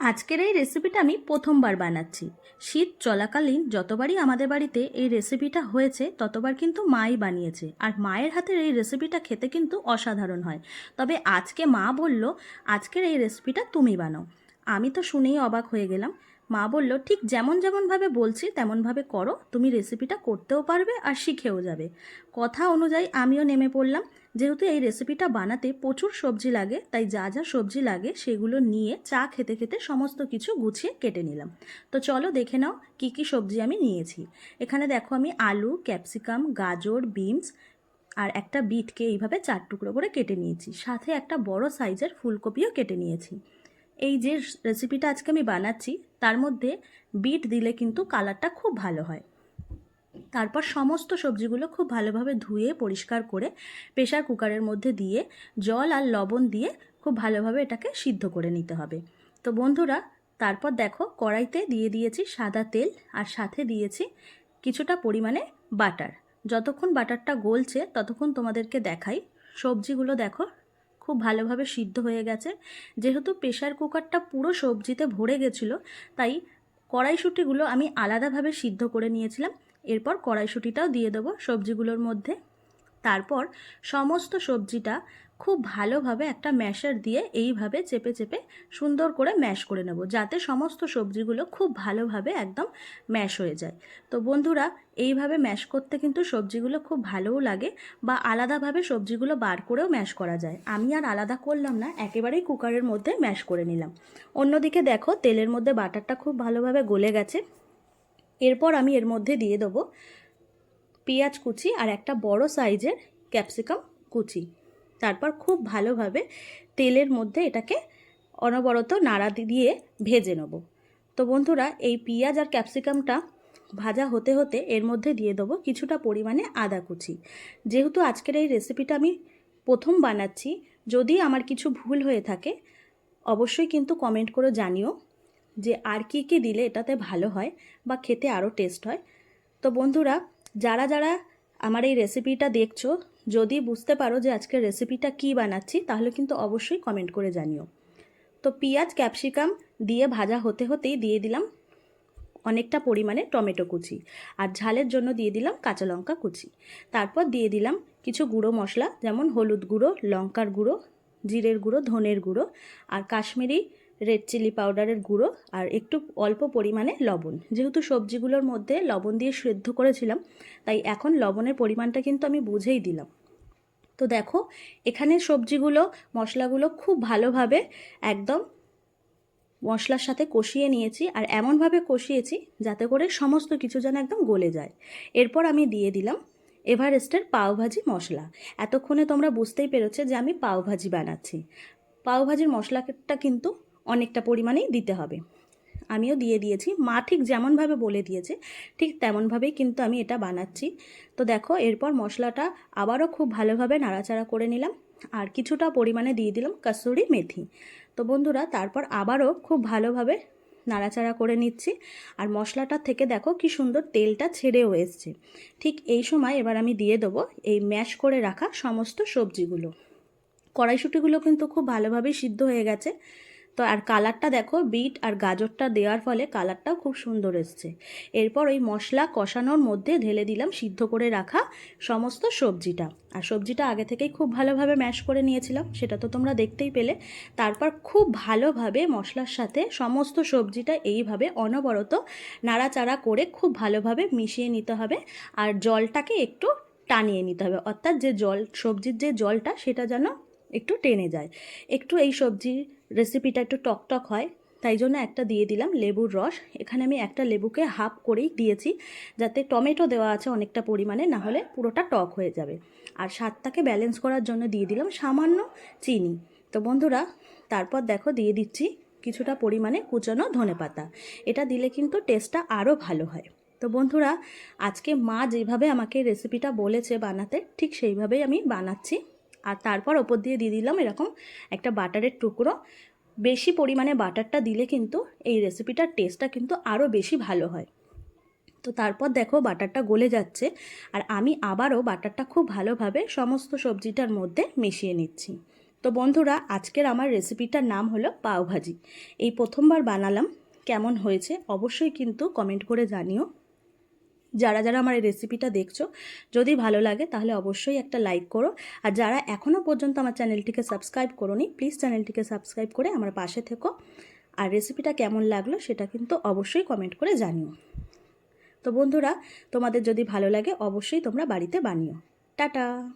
আজকের এই রেসিপিটা আমি প্রথমবার বানাচ্ছি। শীত চলাকালীন যতবারই আমাদের বাড়িতে এই রেসিপিটা হয়েছে, ততবার কিন্তু মাই বানিয়েছে। আর মায়ের হাতের এই রেসিপিটা খেতে কিন্তু অসাধারণ হয়। তবে আজকে মা বলল, আজকের এই রেসিপিটা তুমি বানাও। আমি তো শুনেই অবাক হয়ে গেলাম। মা বলল, ঠিক যেমন যেমনভাবে বলছি, তেমনভাবে করো। তুমি রেসিপিটা করতেও পারবে আর শিখেও যাবে। কথা অনুযায়ী আমিও নেমে পড়লাম। যেহেতু এই রেসিপিটা বানাতে প্রচুর সবজি লাগে, তাই যা যা সবজি লাগে সেগুলো নিয়ে চা খেতে খেতে সমস্ত কিছু গুছিয়ে কেটে নিলাম। তো চলো দেখে নাও কী কী সবজি আমি নিয়েছি। এখানে দেখো আমি আলু, ক্যাপসিকাম, গাজর, বিনস আর একটা বিটকে এইভাবে চার টুকরো করে কেটে নিয়েছি। সাথে একটা বড় সাইজের ফুলকপিও কেটে নিয়েছি। এই যে রেসিপিটা আজকে আমি বানাচ্ছি, তার মধ্যে বিট দিলে কিন্তু কালারটা খুব ভালো হয়। তারপর সমস্ত সবজিগুলো খুব ভালোভাবে ধুয়ে, পরিষ্কার করে প্রেশার কুকারের মধ্যে দিয়ে জল আর লবণ দিয়ে খুব ভালোভাবে এটাকে সিদ্ধ করে নিতে হবে। তো বন্ধুরা, তারপর দেখো কড়াইতে দিয়ে দিয়েছি সাদা তেল আর সাথে দিয়েছি কিছুটা পরিমাণে বাটার যতক্ষণ বাটারটা গলছে, ততক্ষণ তোমাদেরকে দেখাই। সবজিগুলো দেখো খুব ভালোভাবে সিদ্ধ হয়ে গেছে। যেহেতু প্রেশার কুকারটা পুরো সবজিতে ভরে গেছিল, তাই কড়াইশুঁটিগুলো আমি আলাদাভাবে সিদ্ধ করে নিয়েছিলাম। এরপর কড়াইশুঁটিটাও দিয়ে দেবো সবজিগুলোর মধ্যে। তারপর সমস্ত সবজিটা খুব ভালোভাবে একটা ম্যাশার দিয়ে এইভাবে চেপে চেপে সুন্দর করে ম্যাশ করে নেব, যাতে সমস্ত সবজিগুলো খুব ভালোভাবে একদম ম্যাশ হয়ে যায়। তো বন্ধুরা, এইভাবে ম্যাশ করতে কিন্তু সবজিগুলো খুব ভালোও লাগে বা আলাদাভাবে সবজিগুলো বার করেও ম্যাশ করা যায়। আমি আর আলাদা করলাম না, একেবারেই কুকারের মধ্যে ম্যাশ করে নিলাম। অন্যদিকে দেখো, তেলের মধ্যে বাটারটা খুব ভালোভাবে গলে গেছে। এরপর আমি এর মধ্যে দিয়ে দেবো পেঁয়াজ কুচি আর একটা বড় সাইজের ক্যাপসিকাম কুচি। তারপর খুব ভালোভাবে তেলের মধ্যে এটাকে অনবরত নাড়া দিয়ে ভেজে নেব। তো বন্ধুরা, এই পেঁয়াজ আর ক্যাপসিকামটা ভাজা হতে হতে এর মধ্যে দিয়ে দেবো কিছুটা পরিমাণে আদা কুচি। যেহেতু আজকের এই রেসিপিটা আমি প্রথম বানাচ্ছি, যদি আমার কিছু ভুল হয়ে থাকে, অবশ্যই কিন্তু কমেন্ট করে জানিও যে আর কী কী দিলে এটাতে ভালো হয় বা খেতে আরও টেস্ট হয়। তো বন্ধুরা যারা যারা আমার এই রেসিপিটা দেখছ, যদি বুঝতে পারো যে আজকের রেসিপিটা কী বানাচ্ছি, তাহলে কিন্তু অবশ্যই কমেন্ট করে জানিও। তো পেঁয়াজ ক্যাপসিকাম দিয়ে ভাজা হতে হতেই দিয়ে দিলাম অনেকটা পরিমাণে টমেটো কুচি আর ঝালের জন্য দিয়ে দিলাম কাঁচা লঙ্কা কুচি। তারপর দিয়ে দিলাম কিছু গুঁড়ো মশলা, যেমন হলুদ গুঁড়ো, লঙ্কার গুঁড়ো, জিরের গুঁড়ো, ধনের গুঁড়ো আর কাশ্মীরি রেড চিলি পাউডারের গুঁড়ো আর একটু অল্প পরিমাণে লবণ। যেহেতু সবজিগুলোর মধ্যে লবণ দিয়ে সেদ্ধ করেছিলাম, তাই এখন লবণের পরিমাণটা কিন্তু আমি বুঝেই দিলাম। তো দেখো, এখানে সবজিগুলো, মশলাগুলো খুব ভালোভাবে একদম মশলার সাথে কষিয়ে নিয়েছি আর এমনভাবে কষিয়েছি যাতে করে সমস্ত কিছু যেন একদম গলে যায়। এরপর আমি দিয়ে দিলাম এভারেস্টের পাওভাজি মশলা। এতক্ষণে তোমরা বুঝতেই পেরেছ যে আমি পাওভাজি বানাচ্ছি। পাওভাজির মশলাটা কিন্তু অনেকটা পরিমাণেই দিতে হবে। আমিও দিয়ে দিয়েছি। মা ঠিক যেমনভাবে বলে দিয়েছে, ঠিক তেমনভাবেই কিন্তু আমি এটা বানাচ্ছি। তো দেখো, এরপর মশলাটা আবারও খুব ভালোভাবে নাড়াচাড়া করে নিলাম। আর কিছুটা পরিমাণে দিয়ে দিলাম কাসুরি মেথি। তো বন্ধুরা, তারপর আবারও খুব ভালোভাবে নাড়াচাড়া করে নিচ্ছি। আর মশলাটা থেকে দেখো কি সুন্দর তেলটা ছেড়েও এসছে। ঠিক এই সময় এবার আমি দিয়ে দেবো এই ম্যাশ করে রাখা সমস্ত সবজিগুলো। কড়াইশুটিগুলো কিন্তু খুব ভালোভাবেই সিদ্ধ হয়ে গেছে। তো আর কালারটা দেখো, বিট আর গাজরটা দেওয়ার ফলে কালারটাও খুব সুন্দর এসছে। এরপর ওই মশলা কষানোর মধ্যে ঢেলে দিলাম সিদ্ধ করে রাখা সমস্ত সবজিটা। আর সবজিটা আগে থেকেই খুব ভালোভাবে ম্যাশ করে নিয়েছিলাম, সেটা তো তোমরা দেখতেই পেলে। তারপর খুব ভালোভাবে মশলার সাথে সমস্ত সবজিটা এইভাবে অনবরত নাড়াচাড়া করে খুব ভালোভাবে মিশিয়ে নিতে হবে। আর জলটাকে একটু টানিয়ে নিতে হবে। অর্থাৎ যে জল, সবজির যে জলটা, সেটা যেন একটু টেনে যায়। একটু এই সবজির রেসিপিটা একটু টকটক হয়, তাই জন্য একটা দিয়ে দিলাম লেবুর রস। এখানে আমি একটা লেবুকে হাফ করেই দিয়েছি, যাতে টমেটো দেওয়া আছে অনেকটা পরিমাণে, না হলে পুরোটা টক হয়ে যাবে। আর স্বাদটাকে ব্যালেন্স করার জন্য দিয়ে দিলাম সামান্য চিনি। তো বন্ধুরা, তারপর দেখো দিয়ে দিচ্ছি কিছুটা পরিমাণে কুচানো ধনে পাতা। এটা দিলে কিন্তু টেস্টটা আরও ভালো হয়। তো বন্ধুরা, আজকে মা যেভাবে আমাকে রেসিপিটা বলেছে বানাতে, ঠিক সেইভাবেই আমি বানাচ্ছি। আর তারপর ওপর দিয়ে দিয়ে দিলাম এরকম একটা বাটারের টুকরো। বেশি পরিমাণে বাটারটা দিলে কিন্তু এই রেসিপিটার টেস্টটা কিন্তু আরও বেশি ভালো হয়। তো তারপর দেখো বাটারটা গলে যাচ্ছে আর আমি আবারও বাটারটা খুব ভালোভাবে সমস্ত সবজিটার মধ্যে মিশিয়ে নিচ্ছি। তো বন্ধুরা, আজকের আমার রেসিপিটার নাম হলো পাওভাজি। এই প্রথমবার বানালাম, কেমন হয়েছে অবশ্যই কিন্তু কমেন্ট করে জানিও। যারা যারা আমার এই রেসিপিটা দেখছ, যদি ভালো লাগে তাহলে অবশ্যই একটা লাইক করো। আর যারা এখনও পর্যন্ত আমার চ্যানেলটিকে সাবস্ক্রাইব করোনি প্লিজ চ্যানেলটিকে সাবস্ক্রাইব করে আমার পাশে থেকো। আর রেসিপিটা কেমন লাগল সেটা কিন্তু অবশ্যই কমেন্ট করে জানিও। তো বন্ধুরা, তোমাদের যদি ভালো লাগে অবশ্যই তোমরা বাড়িতে বানিও। টাটা!